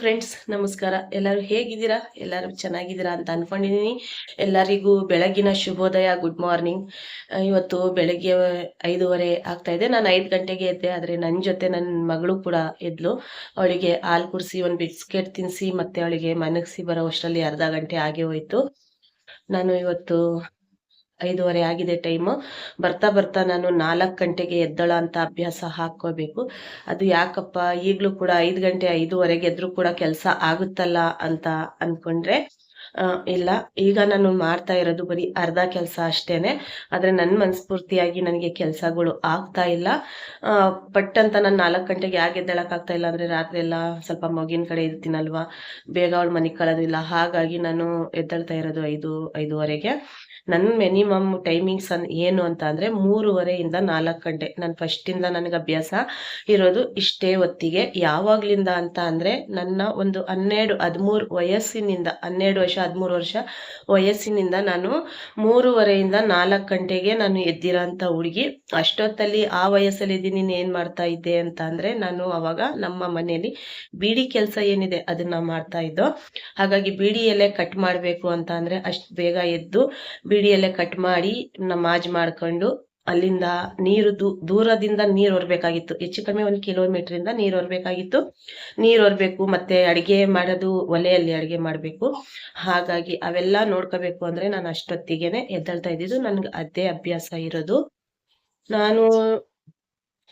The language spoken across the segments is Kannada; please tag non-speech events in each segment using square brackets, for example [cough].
ಫ್ರೆಂಡ್ಸ್ ನಮಸ್ಕಾರ. ಎಲ್ಲರೂ ಹೇಗಿದ್ದೀರಾ? ಎಲ್ಲರೂ ಚೆನ್ನಾಗಿದ್ದೀರಾ ಅಂತ ಅನ್ಕೊಂಡಿದ್ದೀನಿ. ಎಲ್ಲರಿಗೂ ಬೆಳಗಿನ ಶುಭೋದಯ ಗುಡ್ ಮಾರ್ನಿಂಗ್ ಇವತ್ತು ಬೆಳಗ್ಗೆ ಐದೂವರೆ ಆಗ್ತಾ ಇದೆ. ನಾನು ಐದು ಗಂಟೆಗೆ ಎದ್ದೆ, ಆದರೆ ನನ್ನ ಜೊತೆ ನನ್ನ ಮಗಳು ಕೂಡ ಎದ್ಲು. ಅವಳಿಗೆ ಹಾಲು ಕುಡಿಸಿ, ಒಂದು ಬಿಸ್ಕೆಟ್ ತಿನ್ನಿಸಿ ಮತ್ತೆ ಅವಳಿಗೆ ಮನಗಿಸಿ ಬರೋ ಅಷ್ಟರಲ್ಲಿ ಅರ್ಧ ಗಂಟೆ ಆಗಿ ಹೋಯ್ತು. ನಾನು ಇವತ್ತು ಐದೂವರೆ ಆಗಿದೆ ಟೈಮು ಬರ್ತಾ ಬರ್ತಾ ನಾನು ನಾಲ್ಕು ಗಂಟೆಗೆ ಎದ್ದಳ ಅಂತ ಅಭ್ಯಾಸ ಹಾಕ್ಕೋಬೇಕು. ಅದು ಯಾಕಪ್ಪ? ಈಗಲೂ ಕೂಡ ಐದು ಗಂಟೆ ಐದೂವರೆಗೆ ಎದ್ರು ಕೂಡ ಕೆಲಸ ಆಗುತ್ತಲ್ಲ ಅಂತ ಅನ್ಕೊಂಡ್ರೆ ಇಲ್ಲ. ಈಗ ನಾನು ಮಾಡ್ತಾ ಇರೋದು ಬರೀ ಅರ್ಧ ಕೆಲಸ ಅಷ್ಟೇನೆ. ಆದ್ರೆ ನನ್ನ ಮನಸ್ಫೂರ್ತಿಯಾಗಿ ನನಗೆ ಕೆಲಸಗಳು ಆಗ್ತಾ ಇಲ್ಲ. ಪಟ್ ಅಂತ ನಾನು ನಾಲ್ಕು ಗಂಟೆಗೆ ಯಾಕೆ ಎದ್ದೇಳಕ್ ಆಗ್ತಾ ಇಲ್ಲ ಅಂದ್ರೆ ರಾತ್ರಿ ಎಲ್ಲ ಸ್ವಲ್ಪ ಮಗಿನ ಕಡೆ ಇರ್ತೀನಲ್ವಾ? ಬೇಗ ಅವಳು ಮನೆಗೆ ಕಳೋದಿಲ್ಲ. ಹಾಗಾಗಿ ನಾನು ಎದ್ದೇಳ್ತಾ ಇರೋದು ಐದು, ಐದೂವರೆಗೆ. ನನ್ನ ಮಿನಿಮಮ್ ಟೈಮಿಂಗ್ಸ್ ಅನ್ ಏನು ಅಂತ ಅಂದ್ರೆ ಮೂರುವರೆಯಿಂದ ನಾಲ್ಕು ಗಂಟೆ. ನಾನು ಫಸ್ಟಿಂದ ನನಗೆ ಅಭ್ಯಾಸ ಇರೋದು ಇಷ್ಟೇ ಹೊತ್ತಿಗೆ. ಯಾವಾಗ್ಲಿಂದ ಅಂತ ಅಂದ್ರೆ ನನ್ನ ಒಂದು ಹನ್ನೆರಡು, ಹದಿಮೂರು ವಯಸ್ಸಿನಿಂದ, ಹನ್ನೆರಡು ವರ್ಷ, ಹದಿಮೂರು ವರ್ಷ ವಯಸ್ಸಿನಿಂದ ನಾನು ಮೂರುವರೆಯಿಂದ ನಾಲ್ಕು ಗಂಟೆಗೆ ನಾನು ಎದ್ದಿರೋಂಥ ಹುಡುಗಿ. ಅಷ್ಟೊತ್ತಲ್ಲಿ ಆ ವಯಸ್ಸಲ್ಲಿ ಇದ್ದೀನಿ, ನೀನು ಏನು ಮಾಡ್ತಾ ಇದ್ದೆ ಅಂತ ಅಂದರೆ ನಾನು ಅವಾಗ ನಮ್ಮ ಮನೆಯಲ್ಲಿ ಬೀಡಿ ಕೆಲಸ ಏನಿದೆ ಅದನ್ನ ಮಾಡ್ತಾ ಇದ್ದೋ. ಹಾಗಾಗಿ ಬೀಡಿ ಎಲೆ ಕಟ್ ಮಾಡಬೇಕು ಅಂತ ಅಂದರೆ ಅಷ್ಟು ಬೇಗ ಎದ್ದು ಬೀಡಿ ಎಲೆ ಕಟ್ ಮಾಡಿ ನಮಾಜ್ ಮಾಡ್ಕೊಂಡು ಅಲ್ಲಿಂದ ನೀರು ದೂರದಿಂದ ನೀರು ಹೊರಬೇಕಾಗಿತ್ತು. ಹೆಚ್ಚು ಕಡಿಮೆ ಒಂದು ಕಿಲೋಮೀಟರ್ ಇಂದ ನೀರು ಹೊರಬೇಕಾಗಿತ್ತು. ನೀರು ಹೊರಬೇಕು, ಮತ್ತೆ ಅಡಿಗೆ ಮಾಡೋದು ಒಲೆಯಲ್ಲಿ ಅಡಿಗೆ ಮಾಡಬೇಕು. ಹಾಗಾಗಿ ಅವೆಲ್ಲ ನೋಡ್ಕೋಬೇಕು ಅಂದ್ರೆ ನಾನು ಅಷ್ಟೊತ್ತಿಗೆನೆ ಎದ್ದೇಳ್ತಾ ಇದ್ದಿದ್ದು. ನನ್ಗೆ ಅದೇ ಅಭ್ಯಾಸ ಇರೋದು. ನಾನು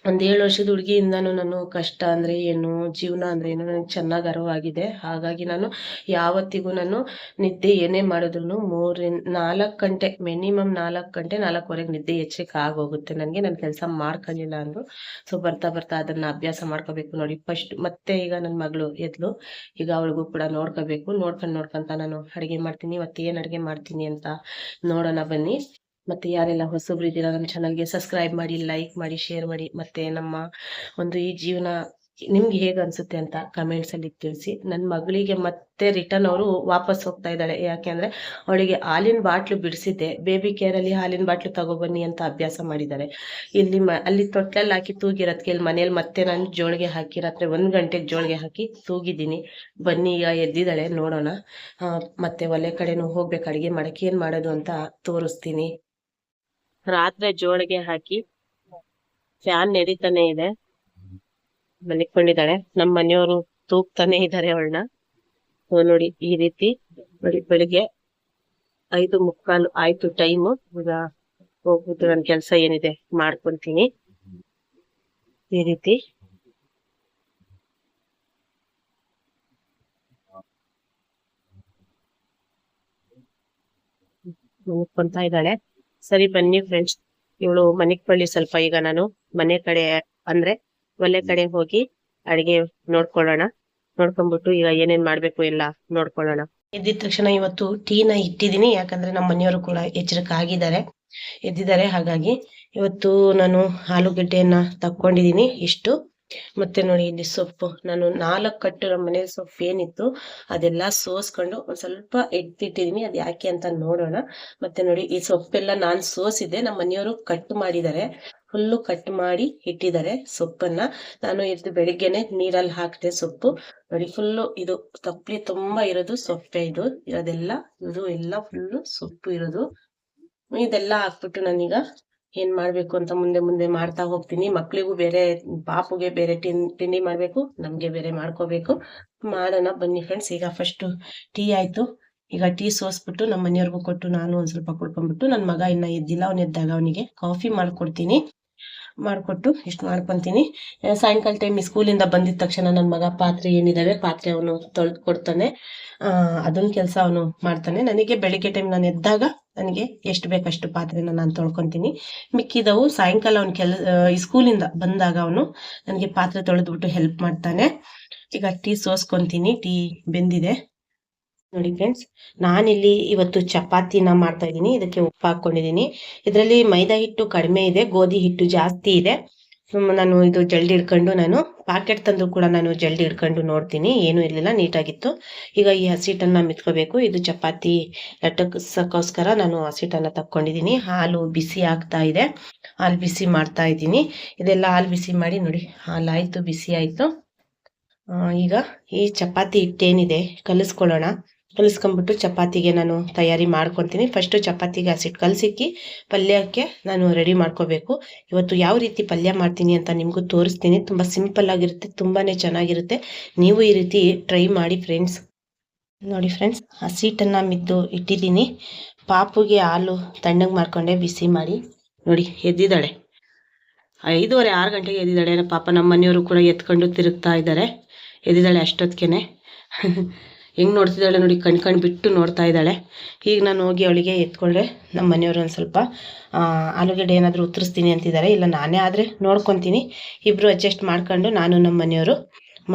ಒಂದ್ ಏಳು ವರ್ಷದ ಹುಡುಗಿಯಿಂದಾನು ನಾನು ಕಷ್ಟ ಅಂದ್ರೆ ಏನು, ಜೀವನ ಅಂದ್ರೆ ಏನು ನನಗೆ ಚೆನ್ನಾಗಿ ಅರಿವಾಗಿದೆ. ಹಾಗಾಗಿ ನಾನು ಯಾವತ್ತಿಗೂ ನಾನು ನಿದ್ದೆ ಏನೇ ಮಾಡಿದ್ರು ಮೂರಿನ್ ನಾಲ್ಕು ಗಂಟೆ, ಮಿನಿಮಮ್ ನಾಲ್ಕು ಗಂಟೆ, ನಾಲ್ಕುವರೆಗೆ ನಿದ್ದೆ ಹೆಚ್ಚಕ್ಕೆ ಆಗೋಗುತ್ತೆ. ನನಗೆ ನಾನು ಕೆಲಸ ಮಾಡ್ಕೊಂಡಿಲ್ಲ ಅಂದ್ರು. ಸೊ ಬರ್ತಾ ಬರ್ತಾ ಅದನ್ನ ಅಭ್ಯಾಸ ಮಾಡ್ಕೋಬೇಕು ನೋಡಿ. ಫಸ್ಟ್ ಮತ್ತೆ ಈಗ ನನ್ನ ಮಗಳು ಎದ್ಲು. ಈಗ ಅವಳಿಗೂ ಕೂಡ ನೋಡ್ಕೋಬೇಕು. ನೋಡ್ಕೊಂಡು ನೋಡ್ಕೊಂತ ನಾನು ಅಡುಗೆ ಮಾಡ್ತೀನಿ, ಇವತ್ತು ಏನ್ ಅಡುಗೆ ಮಾಡ್ತೀನಿ ಅಂತ ನೋಡೋಣ ಬನ್ನಿ. ಮತ್ತೆ ಯಾರೆಲ್ಲ ಹೊಸಬ್ರು ಇದ್ದೀರಾ ನಮ್ಮ ಚಾನಲ್ಗೆ ಸಬ್ಸ್ಕ್ರೈಬ್ ಮಾಡಿ ಲೈಕ್ ಮಾಡಿ ಶೇರ್ ಮಾಡಿ, ಮತ್ತೆ ನಮ್ಮ ಒಂದು ಈ ಜೀವನ ನಿಮ್ಗೆ ಹೇಗೆ ಅನ್ಸುತ್ತೆ ಅಂತ ಕಮೆಂಟ್ಸ್ ಅಲ್ಲಿ ತಿಳಿಸಿ. ನನ್ನ ಮಗಳಿಗೆ ಮತ್ತೆ ರಿಟರ್ನ್ ಅವರು ವಾಪಸ್ ಹೋಗ್ತಾ ಇದ್ದಾಳೆ. ಯಾಕೆಂದ್ರೆ ಅವಳಿಗೆ ಹಾಲಿನ ಬಾಟ್ಲು ಬಿಡಿಸಿದ್ದೆ. ಬೇಬಿ ಕೇರ್ ಅಲ್ಲಿ ಹಾಲಿನ ಬಾಟ್ಲು ತಗೋಬನ್ನಿ ಅಂತ ಅಭ್ಯಾಸ ಮಾಡಿದ್ದಾರೆ. ಇಲ್ಲಿ ಮ, ಅಲ್ಲಿ ತೊಟ್ಲಲ್ಲಿ ಹಾಕಿ ತೂಗಿರೋದಕ್ಕೆ ಇಲ್ಲಿ ಮನೇಲಿ ಮತ್ತೆ ನಾನು ಜೋಳಿಗೆ ಹಾಕಿ ರಾತ್ರಿ ಒಂದ್ ಗಂಟೆಗೆ ಜೋಳಿಗೆ ಹಾಕಿ ತೂಗಿದ್ದೀನಿ. ಬನ್ನಿ, ಈಗ ಎದ್ದಿದ್ದಾಳೆ, ನೋಡೋಣ. ಮತ್ತೆ ಒಲೆ ಕಡೆನೂ ಹೋಗ್ಬೇಕು. ಅಡಿಗೆ ಮಾಡಕ್ಕೆ ಏನ್ ಮಾಡೋದು ಅಂತ ತೋರಿಸ್ತೀನಿ. ರಾತ್ರಿ ಜೋಳಿಗೆ ಹಾಕಿ ಫ್ಯಾನ್ ನಡೀತಾನೆ ಇದೆ. ಮಲಿಕೊಂಡಿದ್ದಾಳೆ. ನಮ್ಮ ಮನೆಯವರು ತೂಗ್ತಾನೆ ಇದ್ದಾರೆ ಅವಳನ್ನ. ನೋಡಿ ಈ ರೀತಿ ಬೆಳಿಗ್ಗೆ ಐದು ಮುಕ್ಕಾಲು ಆಯ್ತು ಟೈಮು. ಈಗ ಹೋಗ್ಬಿಟ್ಟು ನನ್ನ ಕೆಲಸ ಏನಿದೆ ಮಾಡ್ಕೊಂತೀನಿ. ಈ ರೀತಿ. ಮುಗ್ಕೊಂತ ಇದ್ದಾಳೆ. ಸರಿ ಬನ್ನಿ ಫ್ರೆಂಡ್ಸ್ ಇವಳು ಮನೆಗ್ ಬಳ್ಳಿ ಸ್ವಲ್ಪ ಈಗ ನಾನು. ಮನೆ ಕಡೆ ಅಂದ್ರೆ ಒಲೆ ಕಡೆ ಹೋಗಿ ಅಡಿಗೆ ನೋಡ್ಕೊಳ್ಳೋಣ. ನೋಡ್ಕೊಂಡ್ಬಿಟ್ಟು ಈಗ ಏನೇನ್ ಮಾಡ್ಬೇಕು ಎಲ್ಲ ನೋಡ್ಕೊಳ್ಳೋಣ. ಎದ್ದಿದ ತಕ್ಷಣ ಇವತ್ತು ಟೀನ ಇಟ್ಟಿದೀನಿ ಯಾಕಂದ್ರೆ ನಮ್ಮ ಮನೆಯವರು ಕೂಡ ಎಚ್ಚರಿಕೆ ಆಗಿದ್ದಾರೆ. ಎದ್ದಿದ್ದಾರೆ. ಹಾಗಾಗಿ ಇವತ್ತು ನಾನು ಆಲೂಗಡ್ಡೆಯನ್ನ ತಕ್ಕೊಂಡಿದೀನಿ ಇಷ್ಟು. ಮತ್ತೆ ನೋಡಿ ಇಲ್ಲಿ ಸೊಪ್ಪು. ನಾನು ನಾಲ್ಕು ಕಟ್ಟು ಮನೆ ಸೊಪ್ಪು ಏನಿತ್ತು, ಅದೆಲ್ಲ ಸೋಸ್ಕೊಂಡು ಒಂದ್ ಸ್ವಲ್ಪ ಎಡ್ತಿಟ್ಟಿದೀನಿ ಅದ್ ಯಾಕೆ ಅಂತ ನೋಡೋಣ. ಮತ್ತೆ ನೋಡಿ ಈ ಸೊಪ್ಪೆಲ್ಲ ನಾನ್ ಸೋಸಿದ್ದೆ ನಮ್ಮ ಮನೆಯವರು ಕಟ್ ಮಾಡಿದ್ದಾರೆ. ಫುಲ್ಲು ಕಟ್ ಮಾಡಿ ಇಟ್ಟಿದ್ದಾರೆ ಸೊಪ್ಪನ್ನ. ನಾನು ಇದು ಬೆಳಿಗ್ಗೆನೆ ನೀರಲ್ಲಿ ಹಾಕಿದೆ ಸೊಪ್ಪು. ನೋಡಿ ಫುಲ್ಲು ಇದು ತಪ್ಪಲಿ ತುಂಬಾ ಇರೋದು ಸೊಪ್ಪೆ ಇದು. ಇರೋದೆಲ್ಲ ಇದು ಎಲ್ಲ ಫುಲ್ಲು ಸೊಪ್ಪು ಇರೋದು. ಇದೆಲ್ಲ ಹಾಕ್ಬಿಟ್ಟು ನಾನೀಗ ಏನ್ ಮಾಡ್ಬೇಕು ಅಂತ ಮುಂದೆ ಮುಂದೆ ಮಾಡ್ತಾ ಹೋಗ್ತೀನಿ. ಮಕ್ಳಿಗೂ ಬೇರೆ, ಪಾಪುಗೆ ಬೇರೆ ತಿನ್, ತಿಂಡಿ ಮಾಡ್ಬೇಕು, ನಮ್ಗೆ ಬೇರೆ ಮಾಡ್ಕೋಬೇಕು. ಮಾಡೋಣ ಬನ್ನಿ ಫ್ರೆಂಡ್ಸ್ ಈಗ ಫಸ್ಟ್ ಟೀ ಆಯ್ತು. ಈಗ ಟೀ ಸೋಸ್ಬಿಟ್ಟು ನಮ್ಮ ಮನೆಯವ್ರಿಗೂ ಕೊಟ್ಟು ನಾನು ಒಂದ್ ಸ್ವಲ್ಪ ಕುಡ್ಕೊಂಡ್ಬಿಟ್ಟು ನನ್ನ ಮಗ ಇನ್ನ ಎದ್ದಿಲ್ಲ ಅವ್ನ ಎದ್ದಾಗ ಅವನಿಗೆ ಕಾಫಿ ಮಾಡ್ಕೊಡ್ತೀನಿ. ಮಾಡ್ಕೊಟ್ಟು ಇಷ್ಟು ಮಾಡ್ಕೊತೀನಿ. ಸಾಯಂಕಾಲ ಟೈಮ್ ಸ್ಕೂಲಿಂದ ಬಂದಿದ ತಕ್ಷಣ ನನ್ನ ಮಗ ಪಾತ್ರೆ ಏನಿದ್ದಾವೆ ಪಾತ್ರೆ ಅವನು ತೊಳೆದು ಕೊಡ್ತಾನೆ. ಅದೊಂದು ಕೆಲಸ ಅವನು ಮಾಡ್ತಾನೆ. ನನಗೆ ಬೆಳಿಗ್ಗೆ ಟೈಮ್ ನಾನು ಎದ್ದಾಗ ನನಗೆ ಎಷ್ಟು ಬೇಕಷ್ಟು ಪಾತ್ರೆನ ನಾನು ತೊಳ್ಕೊತೀನಿ. ಮಿಕ್ಕಿದವು. ಸಾಯಂಕಾಲ ಅವನು ಕೆಲ ಸ್ಕೂಲಿಂದ ಬಂದಾಗ ಅವನು ನನಗೆ ಪಾತ್ರೆ ತೊಳೆದ್ಬಿಟ್ಟು ಹೆಲ್ಪ್ ಮಾಡ್ತಾನೆ. ಈಗ ಟೀ ಸೋಸ್ಕೊತೀನಿ. ಟೀ ಬೆಂದಿದೆ. ನೋಡಿ ಫ್ರೆಂಡ್ಸ್ ನಾನಿಲ್ಲಿ ಇವತ್ತು ಚಪಾತಿನ ಮಾಡ್ತಾ ಇದ್ದೀನಿ ಇದಕ್ಕೆ ಉಪ್ಪು ಹಾಕೊಂಡಿದ್ದೀನಿ ಇದರಲ್ಲಿ ಮೈದಾ ಹಿಟ್ಟು ಕಡಿಮೆ ಇದೆ, ಗೋಧಿ ಹಿಟ್ಟು ಜಾಸ್ತಿ ಇದೆ. ನಾನು ಇದು ಜಲ್ದಿ ಹಿಡ್ಕೊಂಡು ನಾನು ಪ್ಯಾಕೆಟ್ ತಂದು ಕೂಡ ನಾನು ಜಲ್ದಿ ಹಿಡ್ಕೊಂಡು ನೋಡ್ತೀನಿ. ಏನು ಇರಲಿಲ್ಲ, ನೀಟಾಗಿತ್ತು. ಈಗ ಈ ಹಸಿಟ್ಟನ್ನ ಮಿತ್ಕೋಬೇಕು. ಇದು ಚಪಾತಿ ಲಟ್ಟಕ್ಕೋಸ್ಕರ ನಾನು ಹಸಿಟ್ಟನ್ನ ತಕ್ಕೊಂಡಿದ್ದೀನಿ. ಹಾಲು ಬಿಸಿ ಆಗ್ತಾ ಇದೆ. ಹಾಲು ಬಿಸಿ ಮಾಡ್ತಾ ಇದ್ದೀನಿ ಇದೆಲ್ಲ ಹಾಲು ಬಿಸಿ ಮಾಡಿ ನೋಡಿ, ಹಾಲು ಆಯ್ತು, ಬಿಸಿ ಆಯ್ತು. ಈಗ ಈ ಚಪಾತಿ ಹಿಟ್ಟೇನಿದೆ, ಕಲಿಸ್ಕೊಳ್ಳೋಣ. ಕಲಿಸ್ಕೊಂಡ್ಬಿಟ್ಟು ಚಪಾತಿಗೆ ನಾನು ತಯಾರಿ ಮಾಡ್ಕೊತೀನಿ. ಫಸ್ಟು ಚಪಾತಿಗೆ ಹಸಿಟ್ಟು ಕಲಸಿಕ್ಕಿ ಪಲ್ಯಕ್ಕೆ ನಾನು ರೆಡಿ ಮಾಡ್ಕೋಬೇಕು. ಇವತ್ತು ಯಾವ ರೀತಿ ಪಲ್ಯ ಮಾಡ್ತೀನಿ ಅಂತ ನಿಮಗೂ ತೋರಿಸ್ತೀನಿ. ತುಂಬ ಸಿಂಪಲ್ ಆಗಿರುತ್ತೆ ತುಂಬಾ ಚೆನ್ನಾಗಿರುತ್ತೆ. ನೀವು ಈ ರೀತಿ ಟ್ರೈ ಮಾಡಿ ಫ್ರೆಂಡ್ಸ್ ನೋಡಿ ಫ್ರೆಂಡ್ಸ್ ಹಸಿಟ್ಟನ್ನು ಮಿದ್ದು ಇಟ್ಟಿದ್ದೀನಿ. ಪಾಪುಗೆ ಹಾಲು ತಣ್ಣಗೆ ಮಾಡ್ಕೊಂಡೆ, ಬಿಸಿ ಮಾಡಿ. ನೋಡಿ, ಎದ್ದಿದ್ದಾಳೆ. ಐದೂವರೆ, ಆರು ಗಂಟೆಗೆ ಎದ್ದಿದ್ದಾಳೆ. ಪಾಪ ನಮ್ಮ ಮನೆಯವರು ಕೂಡ ಎತ್ಕೊಂಡು ತಿರುಗ್ತಾ ಇದ್ದಾರೆ. ಎದ್ದಿದ್ದಾಳೆ ಅಷ್ಟೊತ್ತಿಗೆ ಹೆಂಗೆ ನೋಡ್ತಿದ್ದಾಳೆ ನೋಡಿ, ಕಣ್ ಕಣ್ ಬಿಟ್ಟು ನೋಡ್ತಾ ಇದ್ದಾಳೆ. ಈಗ ನಾನು ಹೋಗಿ ಅವಳಿಗೆ ಎತ್ಕೊಂಡ್ರೆ ನಮ್ಮ ಮನೆಯವರು ಒಂದು ಸ್ವಲ್ಪ ಆಲೂಗಡ್ಡೆ ಏನಾದರೂ ಉತ್ತರಿಸ್ತೀನಿ ಅಂತಿದ್ದಾರೆ ಇಲ್ಲ ನಾನೇ ಆದರೆ ನೋಡ್ಕೊತೀನಿ. ಇಬ್ಬರು ಅಡ್ಜಸ್ಟ್ ಮಾಡ್ಕೊಂಡು ನಾನು ನಮ್ಮ ಮನೆಯವರು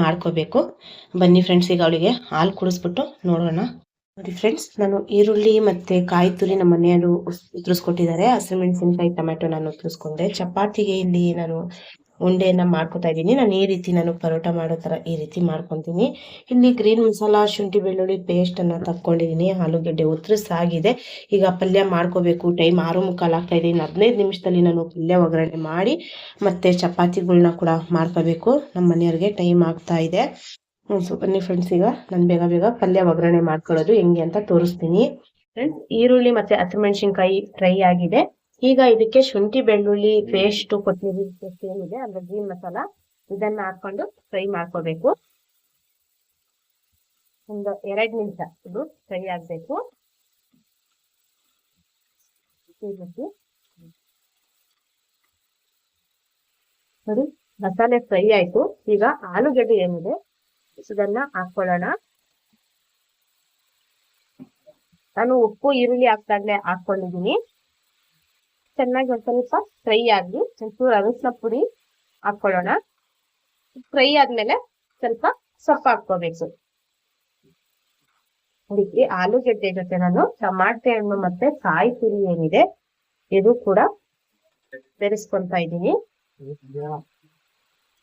ಮಾಡ್ಕೋಬೇಕು. ಬನ್ನಿ ಫ್ರೆಂಡ್ಸ್ ಈಗ ಅವಳಿಗೆ ಹಾಲು ಕುಡಿಸ್ಬಿಟ್ಟು ನೋಡೋಣ. ನೋಡಿ ಫ್ರೆಂಡ್ಸ್ ನಾನು ಈರುಳ್ಳಿ ಮತ್ತೆ ಕಾಯಿ ತುರಿ ನಮ್ಮ ಮನೆಯವರು ಉತ್ತರಿಸ್ಕೊಟ್ಟಿದ್ದಾರೆ ಹಸಿಮೆಣಸಿನ್ಕಾಯಿ ಟೊಮೆಟೊ ನಾನು ಉತ್ತರಿಸ್ಕೊಂಡೆ ಚಪಾತಿಗೆ ಇಲ್ಲಿ ನಾನು ಉಂಡೆಯನ್ನ ಮಾಡ್ಕೊತಾ ಇದ್ದೀನಿ. ನಾನು ಈ ರೀತಿ ನಾನು ಪರೋಟ ಮಾಡೋ ಥರ ಈ ರೀತಿ ಮಾಡ್ಕೊತೀನಿ. ಇಲ್ಲಿ ಗ್ರೀನ್ ಮಸಾಲ, ಶುಂಠಿ, ಬೆಳ್ಳುಳ್ಳಿ ಪೇಸ್ಟ್ ಅನ್ನ ತಕ್ಕೊಂಡಿದ್ದೀನಿ. ಆಲೂಗೆಡ್ಡೆ ಉತ್ತರಿಸಾಗಿದೆ ಈಗ ಪಲ್ಯ ಮಾಡ್ಕೋಬೇಕು. ಟೈಮ್ ಆರು ಮುಕ್ಕಾಲು ಆಗ್ತಾ ಇದೆ. ಇನ್ನು ಹದಿನೈದು ನಿಮಿಷದಲ್ಲಿ ನಾನು ಪಲ್ಯ ಒಗ್ಗರಣೆ ಮಾಡಿ ಮತ್ತೆ ಚಪಾತಿಗಳನ್ನ ಕೂಡ ಮಾಡ್ಕೋಬೇಕು. ನಮ್ಮ ಮನೆಯವ್ರಿಗೆ ಟೈಮ್ ಆಗ್ತಾ ಇದೆ. ಸೊ ಬನ್ನಿ ಫ್ರೆಂಡ್ಸ್ ಈಗ ನಾನು ಬೇಗ ಬೇಗ ಪಲ್ಯ ಒಗ್ಗರಣೆ ಮಾಡ್ಕೊಳ್ಳೋದು ಹೆಂಗೆ ಅಂತ ತೋರಿಸ್ತೀನಿ. ಫ್ರೆಂಡ್ಸ್ ಈರುಳ್ಳಿ ಮತ್ತೆ ಹಸಿಮೆಣಸಿನ್ಕಾಯಿ ಫ್ರೈ ಆಗಿದೆ. ಈಗ ಇದಕ್ಕೆ ಶುಂಠಿ ಬೆಳ್ಳುಳ್ಳಿ ಪೇಸ್ಟ್ ಕೊಟ್ಟಿದ್ದೀವಿ ಪೇಸ್ಟ್ ಏನಿದೆ ಅಂದ್ರೆ ಗ್ರೀನ್ ಮಸಾಲ ಇದನ್ನ ಹಾಕೊಂಡು ಫ್ರೈ ಮಾಡ್ಕೋಬೇಕು. ಒಂದು ಎರಡು ನಿಮಿಷ ಇದು ಫ್ರೈ ಆಗಬೇಕು. ಸರಿ ನೋಡಿ ಮಸಾಲೆ ಫ್ರೈ ಆಯ್ತು. ಈಗ ಆಲೂಗಡ್ಡೆ ಏನಿದೆ ಇದನ್ನ ಹಾಕೊಳ್ಳೋಣ. ನಾನು ಉಪ್ಪು ಈರುಳ್ಳಿ ಹಾಕ್ತಾಗ್ಲೆ ಹಾಕೊಂಡಿದೀನಿ ಚೆನ್ನಾಗಿ ಒಂದು ಸ್ವಲ್ಪ ಫ್ರೈ ಆಗಲಿ ಒಂಚೂರು ಅರಸಿನ ಪುಡಿ ಹಾಕೊಳ್ಳೋಣ. ಫ್ರೈ ಆದ್ಮೇಲೆ ಸ್ವಲ್ಪ ಸೊಪ್ಪು ಹಾಕ್ಕೋಬೇಕು. ಅದಕ್ಕೆ ಆಲೂಗೆಡ್ಡೆ ಜೊತೆ ನಾನು ಟಮಾಟೆ ಹಣ್ಣು ಮತ್ತೆ ಕಾಯಿ ತುರಿ ಏನಿದೆ, ಇದು ಕೂಡ ಬೆರೆಸ್ಕೊಂತ ಇದ್ದೀನಿ.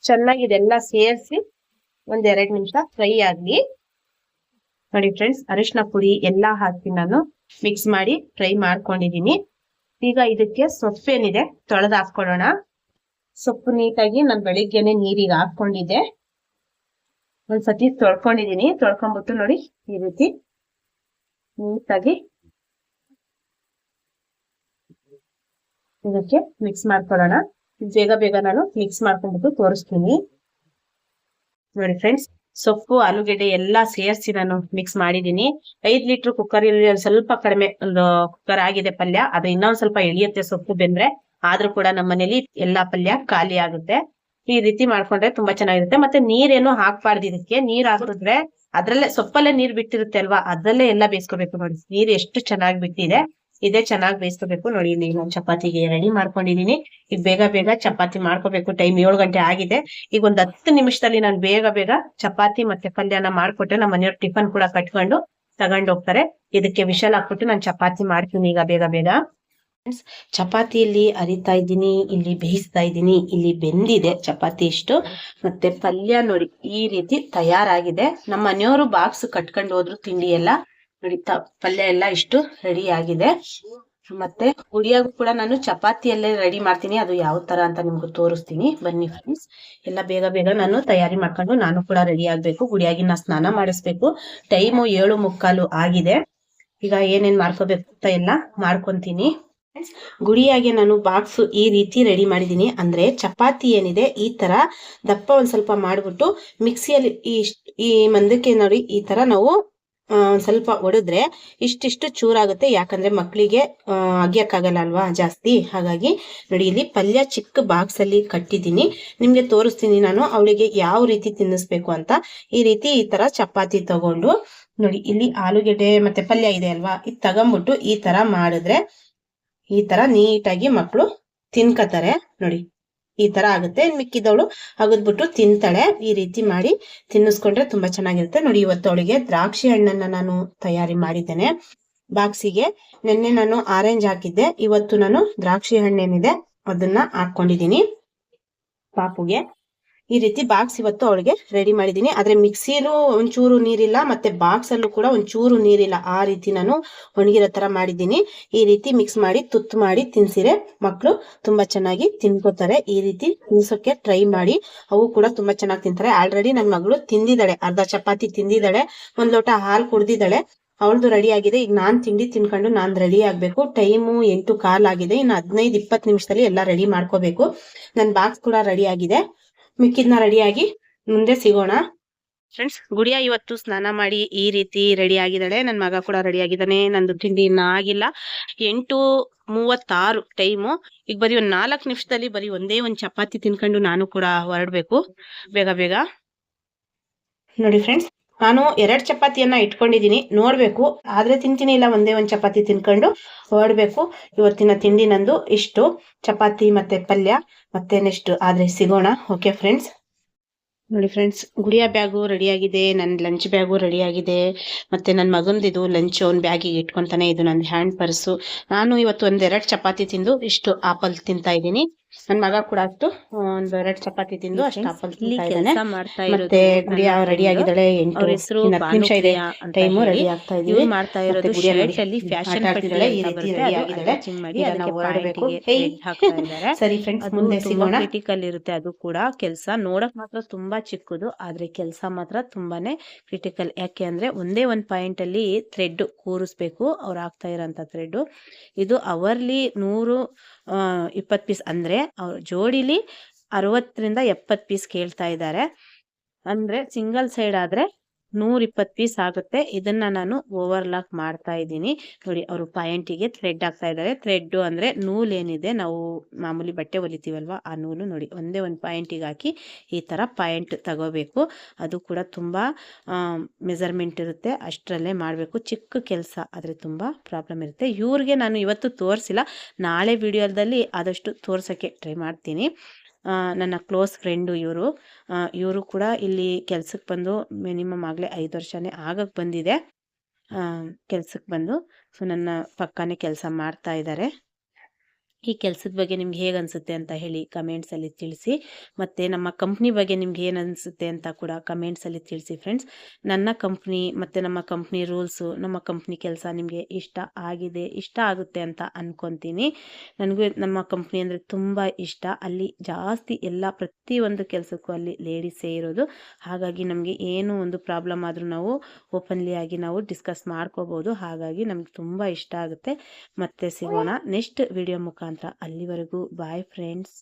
ಚೆನ್ನಾಗಿ ಇದೆಲ್ಲ ಸೇರಿಸಿ ಒಂದ್ ಎರಡ್ ನಿಮಿಷ ಫ್ರೈ ಆಗ್ಲಿ ನೋಡಿ ಫ್ರೆಂಡ್ಸ್ ಅರಿಶಿನ ಪುಡಿ ಎಲ್ಲಾ ಹಾಕಿ ನಾನು ಮಿಕ್ಸ್ ಮಾಡಿ ಫ್ರೈ ಮಾಡ್ಕೊಂಡಿದೀನಿ ಈಗ ಇದಕ್ಕೆ ಸೊಪ್ಪೇನಿದೆ, ತೊಳೆದು ಹಾಕೊಳ್ಳೋಣ ಸೊಪ್ಪು ನೀಟಾಗಿ ನಾನು ಬೆಳಿಗ್ಗೆನೆ ನೀರಿಗೆ ಹಾಕೊಂಡಿದ್ದೆ ಒಂದ್ಸತಿ ತೊಳ್ಕೊಂಡಿದೀನಿ ತೊಳ್ಕೊಂಡ್ಬಿಟ್ಟು ನೋಡಿ ಈ ರೀತಿ ನೀಟಾಗಿ ಇದಕ್ಕೆ ಮಿಕ್ಸ್ ಮಾಡ್ಕೊಳ್ಳೋಣ. ಬೇಗ ಬೇಗ ನಾನು ಮಿಕ್ಸ್ ಮಾಡ್ಕೊಂಡ್ಬಿಟ್ಟು ತೋರಿಸ್ತೀನಿ. ನೋಡಿ ಫ್ರೆಂಡ್ಸ್ ಸೊಪ್ಪು, ಆಲೂಗೆಡ್ಡೆ ಎಲ್ಲಾ ಸೇರಿಸಿ ನಾನು ಮಿಕ್ಸ್ ಮಾಡಿದೀನಿ ಐದ್ ಲೀಟರ್ ಕುಕ್ಕರ್ ಇಲ್ಲಿ ಸ್ವಲ್ಪ ಕಡಿಮೆ ಒಂದು ಕುಕ್ಕರ್ ಆಗಿದೆ ಪಲ್ಯ. ಅದು ಇನ್ನೊಂದ್ ಸ್ವಲ್ಪ ಎಳಿಯುತ್ತೆ ಸೊಪ್ಪು ಬೆಂದ್ರೆ. ಆದ್ರೂ ಕೂಡ ನಮ್ಮ ಮನೇಲಿ ಎಲ್ಲಾ ಪಲ್ಯ ಖಾಲಿ ಆಗುತ್ತೆ. ಈ ರೀತಿ ಮಾಡ್ಕೊಂಡ್ರೆ ತುಂಬಾ ಚೆನ್ನಾಗಿರುತ್ತೆ. ಮತ್ತೆ ನೀರೇನು ಹಾಕ್ಬಾರ್ದು ಇದಕ್ಕೆ. ನೀರ್ ಹಾಕಿದ್ರೆ ಅದ್ರಲ್ಲೇ ಸೊಪ್ಪಲ್ಲೇ ನೀರ್ ಬಿಟ್ಟಿರುತ್ತೆ ಅಲ್ವಾ? ಅದ್ರಲ್ಲೇ ಎಲ್ಲ ಬೇಯಿಸ್ಕೋಬೇಕು ನೋಡಿ. ನೀರ್ ಎಷ್ಟು ಚೆನ್ನಾಗಿ ಬಿಟ್ಟಿದೆ. ಇದೇ, ಚೆನ್ನಾಗಿ ಬೇಯಿಸ್ಕೋಬೇಕು. ನೋಡಿ, ಇಲ್ಲಿ ನಾನು ಚಪಾತಿಗೆ ರೆಡಿ ಮಾಡ್ಕೊಂಡಿದೀನಿ ಈಗ ಬೇಗ ಬೇಗ ಚಪಾತಿ ಮಾಡ್ಕೋಬೇಕು. ಟೈಮ್ ಏಳು ಗಂಟೆ ಆಗಿದೆ. ಈಗ ಒಂದ್ ಹತ್ತು ನಿಮಿಷದಲ್ಲಿ ನಾನು ಬೇಗ ಬೇಗ ಚಪಾತಿ ಮತ್ತೆ ಪಲ್ಯನ ಮಾಡ್ಕೊಟ್ಟೆ ನಮ್ಮ ಮನೆಯವ್ರ ಟಿಫನ್ ಕೂಡ ಕಟ್ಕೊಂಡು ತಗೊಂಡ್ ಹೋಗ್ತಾರೆ. ಇದಕ್ಕೆ ವಿಶಾಲ್ ಹಾಕ್ಬಿಟ್ಟು ನಾನು ಚಪಾತಿ ಮಾಡ್ತೀನಿ ಈಗ ಬೇಗ ಬೇಗ. ಚಪಾತಿಯಲ್ಲಿ ಅರಿತಾ ಇದ್ದೀನಿ, ಇಲ್ಲಿ ಬೇಯಿಸ್ತಾ ಇದ್ದೀನಿ, ಇಲ್ಲಿ ಬೆಂದಿದೆ ಚಪಾತಿ ಇಷ್ಟು. ಮತ್ತೆ ಪಲ್ಯ ನೋಡಿ, ಈ ರೀತಿ ತಯಾರಾಗಿದೆ. ನಮ್ಮ ಮನೆಯವರು ಬಾಕ್ಸ್ ಕಟ್ಕೊಂಡು ಹೋದ್ರು ತಿಂಡಿ ಎಲ್ಲ. ನೋಡಿ, ತ- ಪಲ್ಯ ಎಲ್ಲ ಇಷ್ಟು ರೆಡಿ ಆಗಿದೆ. ಮತ್ತೆ ಗುಡಿಯಾಗೂ ಕೂಡ ನಾನು ಚಪಾತಿಯಲ್ಲೇ ರೆಡಿ ಮಾಡ್ತೀನಿ. ಅದು ಯಾವ ತರ ಅಂತ ನಿಮ್ಗೆ ತೋರಿಸ್ತೀನಿ. ಬನ್ನಿ ಫ್ರೆಂಡ್ಸ್ ಎಲ್ಲ ಬೇಗ ಬೇಗ ನಾನು ತಯಾರಿ ಮಾಡ್ಕೊಂಡು ನಾನು ಕೂಡ ರೆಡಿ ಆಗ್ಬೇಕು. ಗುಡಿಯಾಗಿ ನಾ ಸ್ನಾನ ಮಾಡಿಸ್ಬೇಕು. ಟೈಮು ಏಳು ಮುಕ್ಕಾಲು ಆಗಿದೆ. ಈಗ ಏನೇನ್ ಮಾಡ್ಕೋಬೇಕು ಅಂತ ಎಲ್ಲ ಮಾಡ್ಕೊಂತೀನಿ. ಗುಡಿಯಾಗೆ ನಾನು ಬಾಕ್ಸ್ ಈ ರೀತಿ ರೆಡಿ ಮಾಡಿದೀನಿ ಅಂದ್ರೆ ಚಪಾತಿ ಏನಿದೆ ಈ ತರ ದಪ್ಪ ಒಂದ್ ಸ್ವಲ್ಪ ಮಾಡ್ಬಿಟ್ಟು ಮಿಕ್ಸಿಯಲ್ಲಿ ಈ ಮಂದಕ್ಕೆ ನೋಡಿ ಈ ತರ ನಾವು ಸ್ವಲ್ಪ ಒಡೆದ್ರೆ ಇಷ್ಟಿಷ್ಟು ಚೂರಾಗುತ್ತೆ. ಯಾಕಂದ್ರೆ ಮಕ್ಕಳಿಗೆ ಅಗಿಯಕ್ಕಾಗಲ್ಲ ಅಲ್ವಾ ಜಾಸ್ತಿ. ಹಾಗಾಗಿ ನೋಡಿ, ಇಲ್ಲಿ ಪಲ್ಯ ಚಿಕ್ಕ ಬಾಕ್ಸ್ ಅಲ್ಲಿ ಕಟ್ಟಿದ್ದೀನಿ. ನಿಮ್ಗೆ ತೋರಿಸ್ತೀನಿ ನಾನು ಅವಳಿಗೆ ಯಾವ ರೀತಿ ತಿನ್ನಿಸ್ಬೇಕು ಅಂತ. ಈ ರೀತಿ ಈ ತರ ಚಪಾತಿ ತಗೊಂಡು ನೋಡಿ, ಇಲ್ಲಿ ಆಲೂಗೆಡ್ಡೆ ಮತ್ತೆ ಪಲ್ಯ ಇದೆ ಅಲ್ವಾ? ಇದು ತಗೊಂಬಿಟ್ಟು ಈ ತರ ಮಾಡಿದ್ರೆ ಈ ತರ ನೀಟಾಗಿ ಮಕ್ಕಳು ತಿನ್ಕತಾರೆ ನೋಡಿ ಈ ತರ ಆಗುತ್ತೆ. ಮಿಕ್ಕಿದವಳು ಅಗದ್ಬಿಟ್ಟು ತಿಂತಾಳೆ. ಈ ರೀತಿ ಮಾಡಿ ತಿನ್ನಿಸ್ಕೊಂಡ್ರೆ ತುಂಬಾ ಚೆನ್ನಾಗಿರುತ್ತೆ. ನೋಡಿ, ಇವತ್ತು ಅವಳಿಗೆ ದ್ರಾಕ್ಷಿ ಹಣ್ಣನ್ನ ನಾನು ತಯಾರಿ ಮಾಡಿದ್ದೇನೆ. ಬಾಕ್ಸಿಗೆ ನಿನ್ನೆ ನಾನು ಆರೆಂಜ್ ಹಾಕಿದ್ದೆ. ಇವತ್ತು ನಾನು ದ್ರಾಕ್ಷಿ ಹಣ್ಣೇನಿದೆ, ಅದನ್ನ ಹಾಕೊಂಡಿದೀನಿ ಪಾಪುಗೆ. ಈ ರೀತಿ ಬಾಕ್ಸ್ ಇವತ್ತು ಅವಳಿಗೆ ರೆಡಿ ಮಾಡಿದ್ದೀನಿ. ಆದ್ರೆ ಮಿಕ್ಸಿಲೂ ಒಂಚೂರು ನೀರಿಲ್ಲ, ಮತ್ತೆ ಬಾಕ್ಸ್ ಅಲ್ಲೂ ಕೂಡ ಒಂಚೂರು ನೀರಿಲ್ಲ. ಆ ರೀತಿ ನಾನು ಒಣಗಿರೋ ತರ ಮಾಡಿದ್ದೀನಿ. ಈ ರೀತಿ ಮಿಕ್ಸ್ ಮಾಡಿ, ತುತ್ತು ಮಾಡಿ ತಿನ್ಸಿರೆ ಮಕ್ಕಳು ತುಂಬಾ ಚೆನ್ನಾಗಿ ತಿನ್ಕೋತಾರೆ. ಈ ರೀತಿ ತಿನ್ಸೋಕೆ ಟ್ರೈ ಮಾಡಿ. ಅವು ಕೂಡ ತುಂಬಾ ಚೆನ್ನಾಗಿ ತಿಂತಾರೆ. ಆಲ್ರೆಡಿ ನನ್ನ ಮಗಳು ತಿಂದಿದ್ದಾಳೆ. ಅರ್ಧ ಚಪಾತಿ ತಿಂದಿದ್ದಾಳೆ. ಒಂದ್ ಲೋಟ ಹಾಲು ಕುಡ್ದಿದ್ದಾಳೆ. ಅವಳದು ರೆಡಿ ಆಗಿದೆ. ಈಗ ನಾನ್ ತಿಂಡಿ ತಿನ್ಕೊಂಡು ನಾನ್ ರೆಡಿ ಆಗ್ಬೇಕು. ಟೈಮು ಎಂಟು ಕಾಲ್ ಆಗಿದೆ. ಇನ್ನು ಹದಿನೈದು ಇಪ್ಪತ್ತು ನಿಮಿಷದಲ್ಲಿ ಎಲ್ಲ ರೆಡಿ ಮಾಡ್ಕೋಬೇಕು. ನನ್ನ ಬಾಕ್ಸ್ ಕೂಡ ರೆಡಿ ಆಗಿದೆ. ಮಿಕ್ಕಿದ್ನ ರೆಡಿಯಾಗಿ ಮುಂದೆ ಸಿಗೋಣ. ಫ್ರೆಂಡ್ಸ್ ಗುಡಿಯ ಇವತ್ತು ಸ್ನಾನ ಮಾಡಿ ಈ ರೀತಿ ರೆಡಿ ಆಗಿದ್ದಾಳೆ ನನ್ನ ಮಗ ಕೂಡ ರೆಡಿ ಆಗಿದ್ದಾನೆ ನಂದು ತಿಂಡಿ ಇನ್ನ ಆಗಿಲ್ಲ. ಎಂಟು ಮೂವತ್ತಾರು ಟೈಮು. ಈಗ ಬರೀ ಒಂದ್ ನಾಲ್ಕು ನಿಮಿಷದಲ್ಲಿ ಬರೀ ಒಂದೇ ಒಂದ್ ಚಪಾತಿ ತಿನ್ಕೊಂಡು ನಾನು ಕೂಡ ಹೊರಡ್ಬೇಕು. ಬೇಗ ಬೇಗ. ನೋಡಿ ಫ್ರೆಂಡ್ಸ್ ನಾನು ಎರಡು ಚಪಾತಿಯನ್ನ ಇಟ್ಕೊಂಡಿದ್ದೀನಿ. ನೋಡ್ಬೇಕು. ಆದ್ರೆ ತಿಂತೀನಿ ಇಲ್ಲ, ಒಂದೇ ಒಂದು ಚಪಾತಿ ತಿನ್ಕೊಂಡು ಹೊರಡಬೇಕು ಇವತ್ತಿನ ತಿಂಡಿ ನಂದು ಇಷ್ಟು. ಚಪಾತಿ ಮತ್ತೆ ಪಲ್ಯ, ಮತ್ತೆ ನೆಕ್ಸ್ಟ್ ಆದ್ರೆ ಸಿಗೋಣ. ಓಕೆ ಫ್ರೆಂಡ್ಸ್ ನೋಡಿ ಫ್ರೆಂಡ್ಸ್ ಗುಡಿಯ ಬ್ಯಾಗು ರೆಡಿ ಆಗಿದೆ ನನ್ನ ಲಂಚ್ ಬ್ಯಾಗು ರೆಡಿ ಆಗಿದೆ ಮತ್ತೆ ನನ್ನ ಮಗಂದಿದು ಲಂಚ್ ಅವ್ನ ಬ್ಯಾಗಿಗೆ ಇಟ್ಕೊಂತಾನೆ. ಇದು ನನ್ನ ಹ್ಯಾಂಡ್ ಪರ್ಸು ನಾನು ಇವತ್ತು ಒಂದೆರಡು ಚಪಾತಿ ತಿಂದು ಇಷ್ಟು ಆಪಲ್ ತಿಂತಾ ಇದ್ದೀನಿ. ನನ್ನ ಮಗ ಕೂಡ ಅಷ್ಟು ಒಂದ್ ಎರಡ್ ಚಪಾತಿ ತಿಂದು ಅಷ್ಟು ಆಪಲ್ ಮತ್ತೆ ಗುಡಿಯ ರೆಡಿ ಆಗಿದ್ದಾಳೆ ಎಂಟು ಹೆಸರು ನಿಮಿಷ ಇದೆ. ಟೈಮು ರೆಡಿ ಆಗ್ತಾ ಇದೀವಿ. ಮಾಡ್ತಾ ಇರೋದು ಅಲ್ಲಿ ಫ್ಯಾಷನ್ ಆಗ್ತಿದ್ದಾಳೆ ಈ ರೀತಿ ರೆಡಿ ಆಗಿದ್ದಾಳೆ. ಈಗ ನಾವು ಹೊರಡ್ಬೇಕು. [laughs] ಸರಿ ಫ್ರೆಂಡ್ಸ್ ಮುಂದೆ ಸಿಗೋಣ. ಕ್ರಿಟಿಕಲ್ ಇರುತ್ತೆ ಅದು ಕೂಡ ಕೆಲಸ. ನೋಡಕ್ ಮಾತ್ರ ತುಂಬಾ ಚಿಕ್ಕದು ಆದ್ರೆ ಕೆಲಸ ಮಾತ್ರ ತುಂಬಾನೇ ಕ್ರಿಟಿಕಲ್ ಯಾಕೆ ಅಂದ್ರೆ ಒಂದೇ ಒಂದ್ ಪಾಯಿಂಟ್ ಅಲ್ಲಿ ಥ್ರೆಡ್ ಕೂರಿಸ್ಬೇಕು. ಅವ್ರು ಆಗ್ತಾ ಇರೋಂಥ ಥ್ರೆಡ್ ಇದು ಅವರ್ಲಿ ನೂರು ಇಪ್ಪತ್ತು ಪೀಸ್ ಅಂದ್ರೆ ಅವ್ರ ಜೋಡಿಲಿ ಅರವತ್ತರಿಂದ ಎಪ್ಪತ್ತು ಪೀಸ್ ಕೇಳ್ತಾ ಇದ್ದಾರೆ. ಅಂದ್ರೆ ಸಿಂಗಲ್ ಸೈಡ್ ಆದ್ರೆ ನೂರ ಇಪ್ಪತ್ತು ಪೀಸ್ ಆಗುತ್ತೆ. ಇದನ್ನ ನಾನು ಓವರ್ಲಾಕ್ ಮಾಡ್ತಾ ಇದ್ದೀನಿ. ನೋಡಿ, ಅವರು ಪಾಯಿಂಟಿಗೆ ಥ್ರೆಡ್ ಹಾಕ್ತಾ ಇದ್ದಾರೆ. ಥ್ರೆಡ್ ಅಂದ್ರೆ ನೂಲ್ ಏನಿದೆ ನಾವು ಮಾಮೂಲಿ ಬಟ್ಟೆ ಹೊಲಿತೀವಲ್ವಾ, ಆ ನೂಲು ನೋಡಿ, ಒಂದೇ ಒಂದು ಪಾಯಿಂಟಿಗೆ ಹಾಕಿ ಈ ತರ ಪಾಯಿಂಟ್ ತಗೋಬೇಕು. ಅದು ಕೂಡ ತುಂಬಾ ಮೆಜರ್ಮೆಂಟ್ ಇರುತ್ತೆ. ಅಷ್ಟರಲ್ಲೇ ಮಾಡಬೇಕು. ಚಿಕ್ಕ ಕೆಲಸ, ಆದರೆ ತುಂಬಾ ಪ್ರಾಬ್ಲಮ್ ಇರುತ್ತೆ. ಇವ್ರಿಗೆ ನಾನು ಇವತ್ತು ತೋರಿಸಿಲ್ಲ. ನಾಳೆ ವಿಡಿಯೋದಲ್ಲಿ ಆದಷ್ಟು ತೋರ್ಸೋಕ್ಕೆ ಟ್ರೈ ಮಾಡ್ತೀನಿ. ನನ್ನ ಕ್ಲೋಸ್ ಫ್ರೆಂಡು ಇವರು. ಇವರು ಕೂಡ ಇಲ್ಲಿ ಕೆಲ್ಸಕ್ಕೆ ಬಂದು ಮಿನಿಮಮ್ ಆಗಲೇ ಐದು ವರ್ಷನೇ ಆಗಕ್ಕೆ ಬಂದಿದೆ. ಕೆಲ್ಸಕ್ಕೆ ಬಂದು. ಸೊ, ನನ್ನ ಪಕ್ಕನೇ ಕೆಲಸ ಮಾಡ್ತಾ ಇದ್ದಾರೆ ಈ ಕೆಲಸದ ಬಗ್ಗೆ ನಿಮ್ಗೆ ಹೇಗೆ ಅನಿಸುತ್ತೆ ಅಂತ ಹೇಳಿ ಕಮೆಂಟ್ಸಲ್ಲಿ ತಿಳಿಸಿ. ಮತ್ತು ನಮ್ಮ ಕಂಪ್ನಿ ಬಗ್ಗೆ ನಿಮ್ಗೆ ಏನು ಅನಿಸುತ್ತೆ ಅಂತ ಕೂಡ ಕಮೆಂಟ್ಸಲ್ಲಿ ತಿಳಿಸಿ ಫ್ರೆಂಡ್ಸ್ ನನ್ನ ಕಂಪ್ನಿ ಮತ್ತು ನಮ್ಮ ಕಂಪ್ನಿ ರೂಲ್ಸು ನಮ್ಮ ಕಂಪ್ನಿ ಕೆಲಸ ನಿಮಗೆ ಇಷ್ಟ ಆಗಿದೆ ಇಷ್ಟ ಆಗುತ್ತೆ ಅಂತ ಅಂದ್ಕೊತೀನಿ ನನಗೂ ನಮ್ಮ ಕಂಪ್ನಿ ಅಂದರೆ ತುಂಬ ಇಷ್ಟ. ಅಲ್ಲಿ ಜಾಸ್ತಿ ಎಲ್ಲ ಪ್ರತಿಯೊಂದು ಕೆಲಸಕ್ಕೂ ಅಲ್ಲಿ ಲೇಡೀಸೇ ಇರೋದು. ಹಾಗಾಗಿ ನಮಗೆ ಏನು ಒಂದು ಪ್ರಾಬ್ಲಮ್ ಆದರೂ ನಾವು ಓಪನ್ಲಿ ಆಗಿ ನಾವು ಡಿಸ್ಕಸ್ ಮಾಡ್ಕೋಬೋದು. ಹಾಗಾಗಿ ನಮ್ಗೆ ತುಂಬ ಇಷ್ಟ ಆಗುತ್ತೆ. ಮತ್ತೆ ಸಿಗೋಣ ನೆಕ್ಸ್ಟ್ ವಿಡಿಯೋ ಮುಖಾಂತರ. ಅಲ್ಲಿವರೆಗೂ ಬಾಯ್ ಫ್ರೆಂಡ್ಸ್